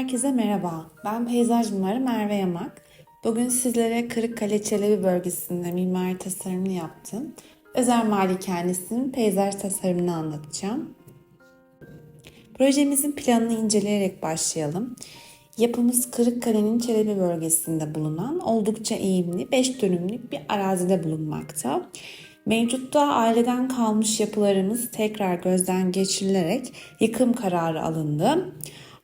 Herkese merhaba. Ben peyzaj mimarı Merve Yamak. Bugün sizlere Kırıkkale Çelebi bölgesinde mimari tasarımını yaptım. Özel malikanesinin peyzaj tasarımını anlatacağım. Projemizin planını inceleyerek başlayalım. Yapımız Kırıkkale'nin Çelebi bölgesinde bulunan oldukça eğimli 5 dönümlük bir arazide bulunmakta. Mevcutta aileden kalmış yapılarımız tekrar gözden geçirilerek yıkım kararı alındı.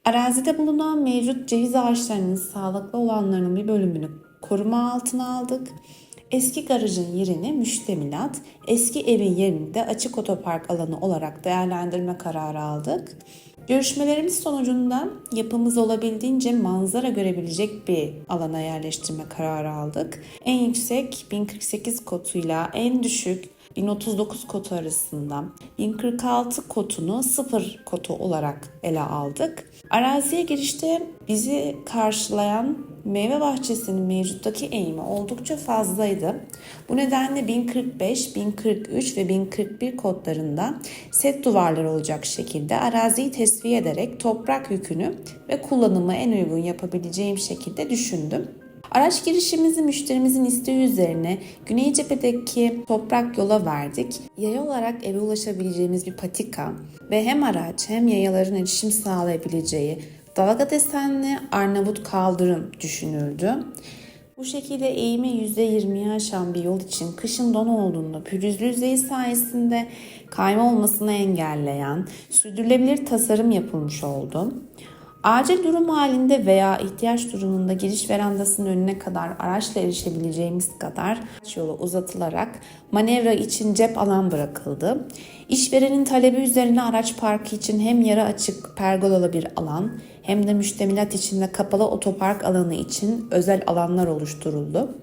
Arazide bulunan mevcut ceviz ağaçlarının sağlıklı olanlarının bir bölümünü koruma altına aldık. Eski garajın yerini müştemilat, eski evin yerini de açık otopark alanı olarak değerlendirme kararı aldık. Görüşmelerimiz sonucunda yapımız olabildiğince manzara görebilecek bir alana yerleştirme kararı aldık. En yüksek 1048 kotuyla en düşük 1039 kotu arasında 1046 kotunu sıfır kotu olarak ele aldık. Araziye girişte bizi karşılayan meyve bahçesinin mevcuttaki eğimi oldukça fazlaydı. Bu nedenle 1045, 1043 ve 1041 kodlarında set duvarları olacak şekilde araziyi tesviye ederek toprak yükünü ve kullanımı en uygun yapabileceğim şekilde düşündüm. Araç girişimizi müşterimizin isteği üzerine güney cephedeki toprak yola verdik. Yaya olarak eve ulaşabileceğimiz bir patika ve hem araç hem yayaların erişim sağlayabileceği dalga desenli Arnavut kaldırım düşünüldü. Bu şekilde eğimi %20'yi aşan bir yol için kışın don olduğunda pürüzlü yüzeyi sayesinde kayma olmasını engelleyen sürdürülebilir tasarım yapılmış oldu. Acil durum halinde veya ihtiyaç durumunda giriş verandasının önüne kadar araçla erişebileceğimiz kadar yolu uzatılarak manevra için cep alan bırakıldı. İşverenin talebi üzerine araç parkı için hem yarı açık pergolalı bir alan hem de müştemilat içinde kapalı otopark alanı için özel alanlar oluşturuldu.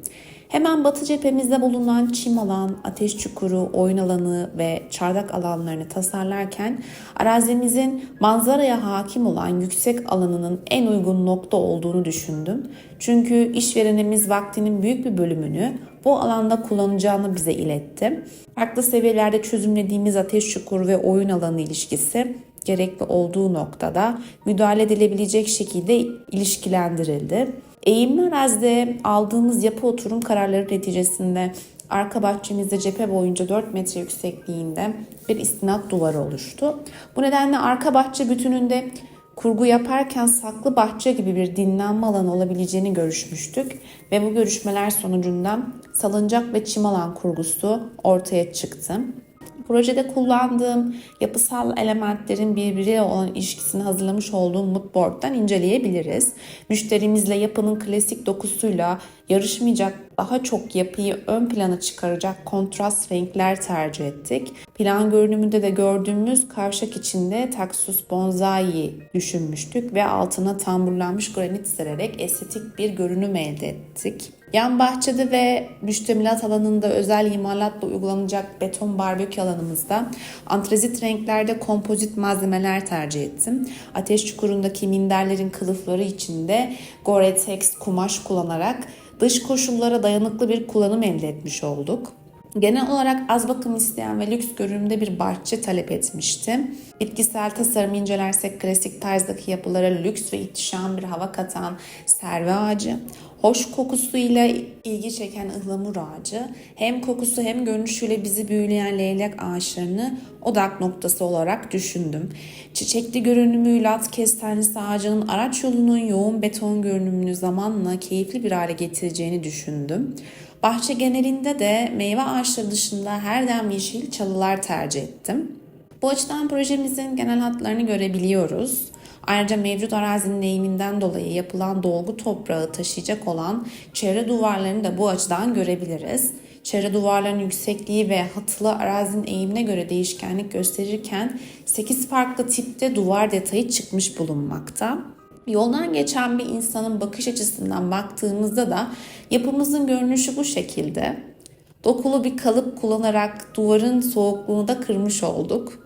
Hemen batı cephemizde bulunan çim alan, ateş çukuru, oyun alanı ve çardak alanlarını tasarlarken arazimizin manzaraya hakim olan yüksek alanının en uygun nokta olduğunu düşündüm. Çünkü işverenimiz vaktinin büyük bir bölümünü bu alanda kullanacağını bize iletti. Farklı seviyelerde çözümlediğimiz ateş çukuru ve oyun alanı ilişkisi gerekli olduğu noktada müdahale edilebilecek şekilde ilişkilendirildi. Eğimli arazide aldığımız yapı oturum kararları neticesinde arka bahçemizde cephe boyunca 4 metre yüksekliğinde bir istinat duvarı oluştu. Bu nedenle arka bahçe bütününde kurgu yaparken saklı bahçe gibi bir dinlenme alanı olabileceğini görüşmüştük ve bu görüşmeler sonucunda salıncak ve çim alan kurgusu ortaya çıktı. Projede kullandığım yapısal elementlerin birbiriyle olan ilişkisini hazırlamış olduğum moodboard'dan inceleyebiliriz. Müşterimizle yapının klasik dokusuyla yarışmayacak daha çok yapıyı ön plana çıkaracak kontrast renkler tercih ettik. Plan görünümünde de gördüğümüz kavşak içinde taksus bonsai düşünmüştük ve altına tamburlanmış granit sererek estetik bir görünüm elde ettik. Yan bahçede ve müştemilat alanında özel imalatla uygulanacak beton barbekü alanımızda antrazit renklerde kompozit malzemeler tercih ettim. Ateş çukurundaki minderlerin kılıfları içinde Gore-Tex kumaş kullanarak dış koşullara dayanıklı bir kullanım elde etmiş olduk. Genel olarak az bakım isteyen ve lüks görünümde bir bahçe talep etmiştim. Bitkisel tasarımı incelersek klasik tarzdaki yapılara lüks ve ihtişam bir hava katan serve ağacı, hoş kokusuyla ilgi çeken ıhlamur ağacı, hem kokusu hem görünüşüyle bizi büyüleyen leylek ağaçlarını odak noktası olarak düşündüm. Çiçekli görünümüyle at kestanesi ağacının araç yolunun yoğun beton görünümünü zamanla keyifli bir hale getireceğini düşündüm. Bahçe genelinde de meyve ağaçları dışında her dem yeşil çalılar tercih ettim. Bu açıdan projemizin genel hatlarını görebiliyoruz. Ayrıca mevcut arazinin eğiminden dolayı yapılan dolgu toprağı taşıyacak olan çevre duvarlarını da bu açıdan görebiliriz. Çevre duvarlarının yüksekliği ve hatılı arazinin eğimine göre değişkenlik gösterirken 8 farklı tipte duvar detayı çıkmış bulunmakta. Yoldan geçen bir insanın bakış açısından baktığımızda da yapımızın görünüşü bu şekilde. Dokulu bir kalıp kullanarak duvarın soğukluğunu da kırmış olduk.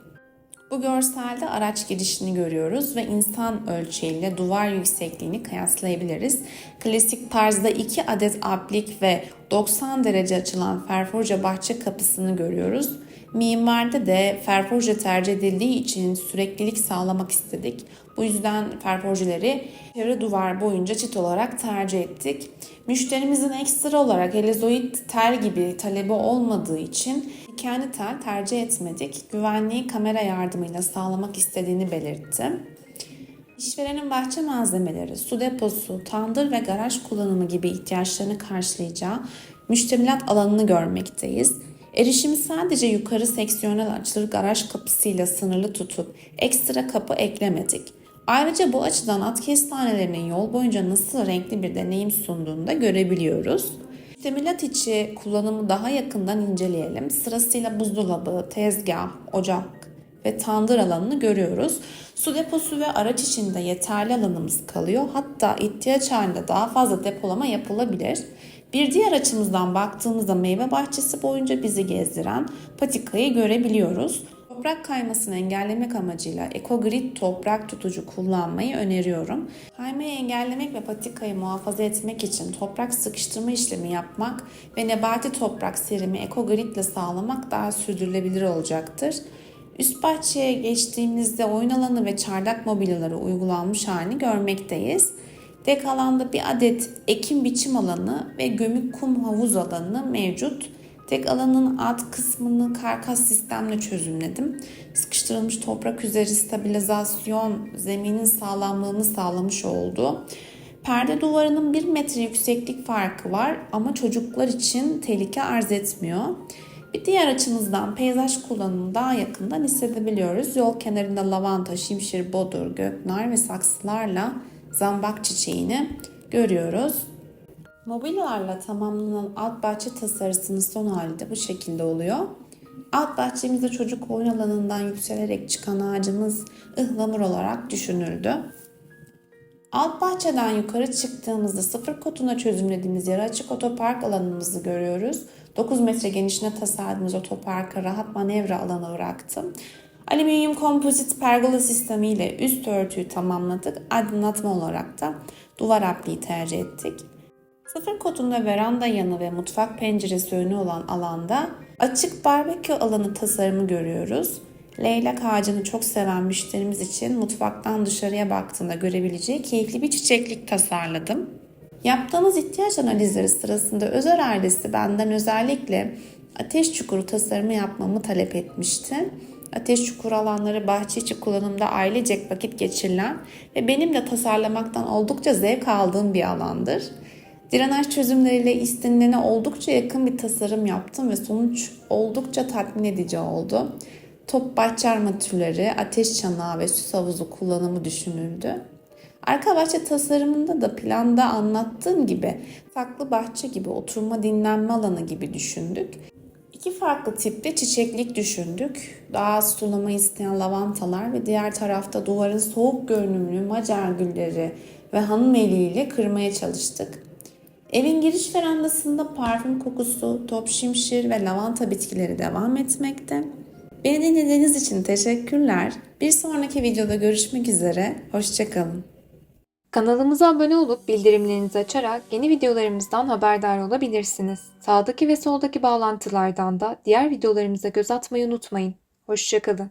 Bu görselde araç girişini görüyoruz ve insan ölçeğiyle duvar yüksekliğini kıyaslayabiliriz. Klasik tarzda 2 adet aplik ve 90 derece açılan ferforje bahçe kapısını görüyoruz. Mimarda de ferforje tercih edildiği için süreklilik sağlamak istedik. Bu yüzden ferforjileri çevre duvar boyunca çit olarak tercih ettik. Müşterimizin ekstra olarak helezoid tel gibi talebi olmadığı için kendi tel tercih etmedik. Güvenliği kamera yardımıyla sağlamak istediğini belirtti. İşverenin bahçe malzemeleri, su deposu, tandır ve garaj kullanımı gibi ihtiyaçlarını karşılayacağı müştemilat alanını görmekteyiz. Erişimi sadece yukarı seksiyonel açılır garaj kapısıyla sınırlı tutup ekstra kapı eklemedik. Ayrıca bu açıdan at kestanelerinin yol boyunca nasıl renkli bir deneyim sunduğunu da görebiliyoruz. Müştemilat içi kullanımı daha yakından inceleyelim. Sırasıyla buzdolabı, tezgah, ocak ve tandır alanını görüyoruz. Su deposu ve araç içinde yeterli alanımız kalıyor. Hatta ihtiyaç halinde daha fazla depolama yapılabilir. Bir diğer açımızdan baktığımızda meyve bahçesi boyunca bizi gezdiren patikayı görebiliyoruz. Toprak kaymasını engellemek amacıyla EcoGrid toprak tutucu kullanmayı öneriyorum. Kaymayı engellemek ve patikayı muhafaza etmek için toprak sıkıştırma işlemi yapmak ve nebati toprak serimi EcoGrid ile sağlamak daha sürdürülebilir olacaktır. Üst bahçeye geçtiğimizde oyun alanı ve çardak mobilyaları uygulanmış halini görmekteyiz. Dek alanda bir adet ekim biçim alanı ve gömük kum havuz alanı mevcut. Tek alanın alt kısmını karkas sistemle çözümledim. Sıkıştırılmış toprak üzeri stabilizasyon zeminin sağlamlığını sağlamış oldu. Perde duvarının 1 metre yükseklik farkı var ama çocuklar için tehlike arz etmiyor. Bir diğer açımızdan peyzaj kullanımını daha yakından hissedebiliyoruz. Yol kenarında lavanta, şimşir, bodur, göknar ve saksılarla zambak çiçeğini görüyoruz. Mobilyalarla tamamlanan alt bahçe tasarısının son hali de bu şekilde oluyor. Alt bahçemizde çocuk oyun alanından yükselerek çıkan ağacımız ıhlamur olarak düşünüldü. Alt bahçeden yukarı çıktığımızda sıfır kotuna çözümlediğimiz yarı açık otopark alanımızı görüyoruz. 9 metre genişliğine tasarladığımız otoparka rahat manevra alanı bıraktım. Alüminyum kompozit pergola sistemiyle üst örtüyü tamamladık. Aydınlatma olarak da duvar apliği tercih ettik. Sıfır kotunda veranda yanı ve mutfak penceresi önü olan alanda açık barbekü alanı tasarımı görüyoruz. Leylak ağacını çok seven müşterimiz için mutfaktan dışarıya baktığında görebileceği keyifli bir çiçeklik tasarladım. Yaptığımız ihtiyaç analizleri sırasında Özer ailesi benden özellikle ateş çukuru tasarımı yapmamı talep etmişti. Ateş çukuru alanları bahçe içi kullanımda ailecek vakit geçirilen ve benim de tasarlamaktan oldukça zevk aldığım bir alandır. Direnaj çözümleriyle istinene oldukça yakın bir tasarım yaptım ve sonuç oldukça tatmin edici oldu. Top bahçe armatürleri, ateş çanağı ve süs havuzu kullanımı düşünüldü. Arka bahçe tasarımında da planda anlattığım gibi saklı bahçe gibi oturma dinlenme alanı gibi düşündük. İki farklı tipte çiçeklik düşündük. Daha az sulama isteyen lavantalar ve diğer tarafta duvarın soğuk görünümlü macar gülleri ve hanım eliyle kırmaya çalıştık. Evin giriş verandasında parfüm kokusu, top şimşir ve lavanta bitkileri devam etmekte. Beni dinlediğiniz için teşekkürler. Bir sonraki videoda görüşmek üzere. Hoşçakalın. Kanalımıza abone olup bildirimlerinizi açarak yeni videolarımızdan haberdar olabilirsiniz. Sağdaki ve soldaki bağlantılardan da diğer videolarımıza göz atmayı unutmayın. Hoşçakalın.